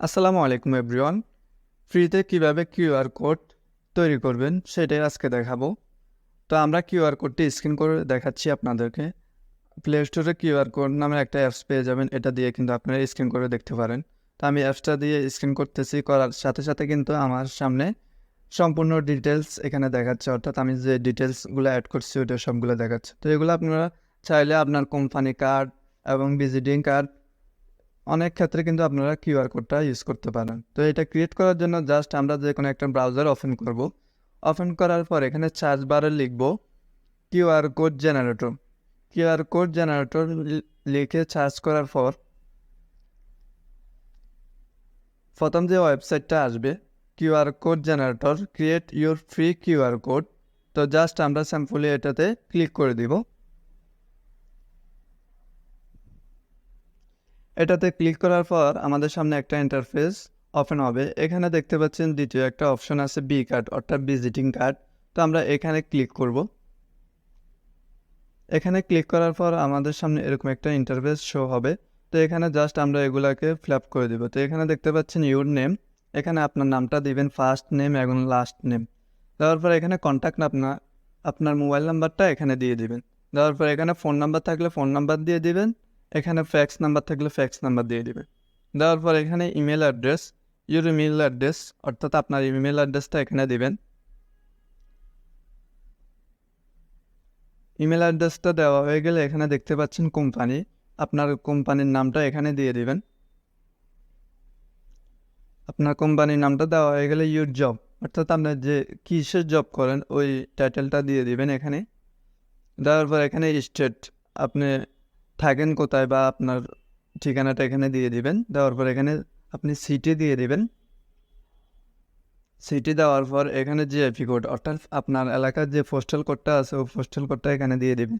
আসসালামু আলাইকুম এভরিওয়ান ফ্রিতে কীভাবে কিউআর কোড তৈরি করবেন সেটাই আজকে দেখাবো। তো আমরা কিউআর কোডটি স্ক্যান করে দেখাচ্ছি আপনাদেরকে। প্লে স্টোরে কিউআর কোড নামের একটা অ্যাপস পেয়ে যাবেন। এটা দিয়ে কিন্তু আপনারা স্ক্যান করে দেখতে পারেন। তো আমি অ্যাপসটা দিয়ে স্ক্যান করতেছি, করার সাথে সাথে কিন্তু আমার সামনে সম্পূর্ণ ডিটেলস এখানে দেখাচ্ছে। অর্থাৎ আমি যে ডিটেলসগুলো অ্যাড করছি ওটা সবগুলো দেখাচ্ছে। তো এগুলো আপনারা চাইলে আপনার কোম্পানি কার্ড এবং ভিজিটিং কার্ড অনেক ক্ষেত্রে কিন্তু আপনারা কিউআর কোডটা ইউজ করতে পারেন। তো এটা ক্রিয়েট করার জন্য জাস্ট আমরা যে কোনো একটা ব্রাউজার ওপেন করব। ওপেন করার পর এখানে সার্চ বারে লিখব QR code generator QR code generator লিখে সার্চ করার পর প্রথম যে ওয়েবসাইটটা আসবে QR code generator create your free QR code তো জাস্ট আমরা স্যাম্পলি এটাতে ক্লিক করে দিব। এটাতে ক্লিক করার পর আমাদের সামনে একটা ইন্টারফেস ওপেন হবে। এখানে দেখতে পাচ্ছেন দ্বিতীয় একটা অপশন আছে বি কার্ড অর্থাৎ ভিজিটিং কার্ড তো আমরা এখানে ক্লিক করব। এখানে ক্লিক করার পর আমাদের সামনে এরকম একটা ইন্টারফেস শো হবে। তো এখানে জাস্ট আমরা এগুলাকে ফ্ল্যাপ করে দিব। তো এখানে দেখতে পাচ্ছেন ইউর নেম এখানে আপনার নামটা দিবেন ফার্স্ট নেম এবং লাস্ট নেম দেওয়ার পর এখানে কন্ট্যাক্ট আপনার আপনার মোবাইল নাম্বারটা এখানে দিয়ে দিবেন। দেওয়ার পর এখানে ফোন নাম্বার থাকলে ফোন নাম্বার দিয়ে দিবেন। এখানে ফ্যাক্স নাম্বার থাকলে ফ্যাক্স নাম্বার দিয়ে দিবে। দেওয়ার পর এখানে email address your email address অর্থাৎ আপনার ইমেল অ্যাড্রেসটা এখানে দিবেন। ইমেল অ্যাড্রেসটা দেওয়া হয়ে গেলে এখানে দেখতে পাচ্ছেন কোম্পানি আপনার কোম্পানির নামটা এখানে দিয়ে দিবেন। আপনার কোম্পানির নামটা দেওয়া হয়ে গেলে ইউর জব অর্থাৎ আপনার যে কিসের জব করেন, ওই টাইটেলটা দিয়ে দিবেন এখানে। দেওয়ার পর এখানে স্টেট আপনি থাকেন কোথায় বা আপনার ঠিকানাটা এখানে দিয়ে দিবেন। দেওয়ার পর এখানে আপনি সিটি দিয়ে দিবেন। সিটি দেওয়ার পর এখানে জিএপি কোড অর্থাৎ আপনার এলাকার যে পোস্টাল কোডটা আছে, ওই পোস্টাল কোডটা এখানে দিয়ে দিবেন।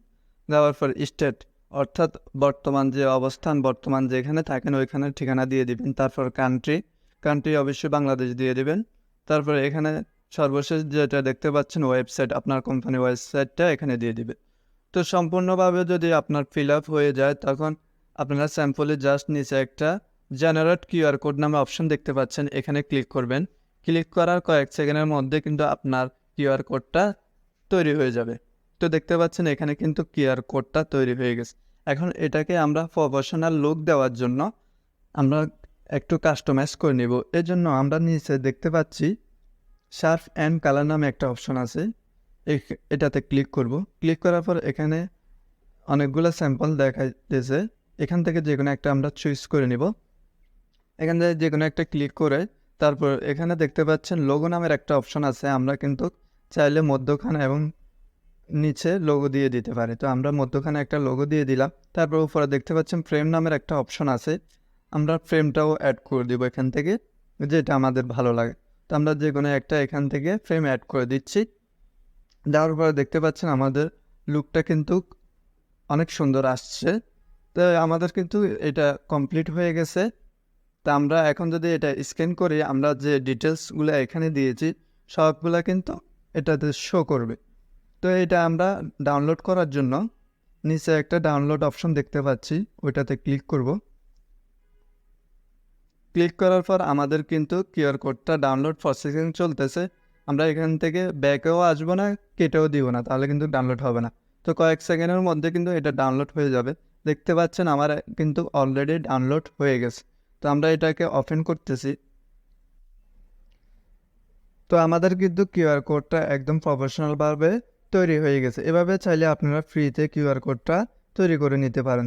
দেওয়ার পর স্টেট অর্থাৎ বর্তমান যে অবস্থান, বর্তমান যেখানে থাকেন, ওইখানে ঠিকানা দিয়ে দিবেন। তারপর কান্ট্রি কান্ট্রি অবশ্যই বাংলাদেশ দিয়ে দিবেন। তারপর এখানে সর্বশেষ যেটা দেখতে পাচ্ছেন ওয়েবসাইট আপনার কোম্পানি ওয়েবসাইটটা এখানে দিয়ে দিবে তো সম্পূর্ণভাবে যদি আপনার ফিল আপ হয়ে যায়, তখন আপনারা স্যাম্পলে জাস্ট নিচে একটা জেনারেট কিউআর কোড নামে অপশন দেখতে পাচ্ছেন। এখানে ক্লিক করবেন। ক্লিক করার কয়েক সেকেন্ডের মধ্যে কিন্তু আপনার কিউআর কোডটা তৈরি হয়ে যাবে। তো দেখতে পাচ্ছেন, এখানে কিন্তু কিউআর কোডটা তৈরি হয়ে গেছে। এখন এটাকে আমরা প্রফেশনাল লুক দেওয়ার জন্য আমরা একটু কাস্টমাইজ করে নিব। এজন্য আমরা নিচে দেখতে পাচ্ছি শার্প অ্যান্ড কালার নামে একটা অপশন আছে। এটাতে ক্লিক করব। ক্লিক করার পর এখানে অনেকগুলো স্যাম্পল দেখাইতেছে। এখান থেকে যে কোনো একটা আমরা চুজ করে নিব। এখান থেকে যে কোনো একটা ক্লিক করে তারপর এখানে দেখতে পাচ্ছেন লোগো নামের একটা অপশন আছে। আমরা কিন্তু চাইলে মধ্যখানে এবং নিচে লোগো দিয়ে দিতে পারি। তো আমরা মধ্যখানে একটা লোগো দিয়ে দিলাম। তারপর উপরে দেখতে পাচ্ছেন ফ্রেম নামের একটা অপশন আছে। আমরা ফ্রেমটাও অ্যাড করে দিব এখান থেকে, যেটা আমাদের ভালো লাগে। তো আমরা যে কোনো একটা এখান থেকে ফ্রেম অ্যাড করে দিচ্ছি। দেওয়ার পরে দেখতে পাচ্ছেন আমাদের লুকটা কিন্তু অনেক সুন্দর আসছে। তো আমাদের কিন্তু এটা কমপ্লিট হয়ে গেছে। তা আমরা এখন যদি এটা স্ক্যান করি, আমরা যে ডিটেলসগুলো এখানে দিয়েছি, সবগুলো কিন্তু এটাতে শো করবে। তো এটা আমরা ডাউনলোড করার জন্য নিচে একটা ডাউনলোড অপশন দেখতে পাচ্ছি, ওইটাতে ক্লিক করব। ক্লিক করার পর আমাদের কিন্তু কিউআর কোডটা ডাউনলোড প্রসেসিং চলতেছে। আমরা এখান থেকে ব্যাকেও আসব না, কেটেও দিব না, তাহলে কিন্তু ডাউনলোড হবে না। তো কয়েক সেকেন্ডের মধ্যে কিন্তু এটা ডাউনলোড হয়ে যাবে। দেখতে পাচ্ছেন আমার কিন্তু অলরেডি ডাউনলোড হয়ে গেছে। তো আমরা এটাকে ওপেন করতেছি। তো আমাদের কিন্তু কিউআর কোডটা একদম প্রফেশনালভাবে তৈরি হয়ে গেছে। এভাবে চাইলে আপনারা ফ্রিতে কিউআর কোডটা তৈরি করে নিতে পারেন।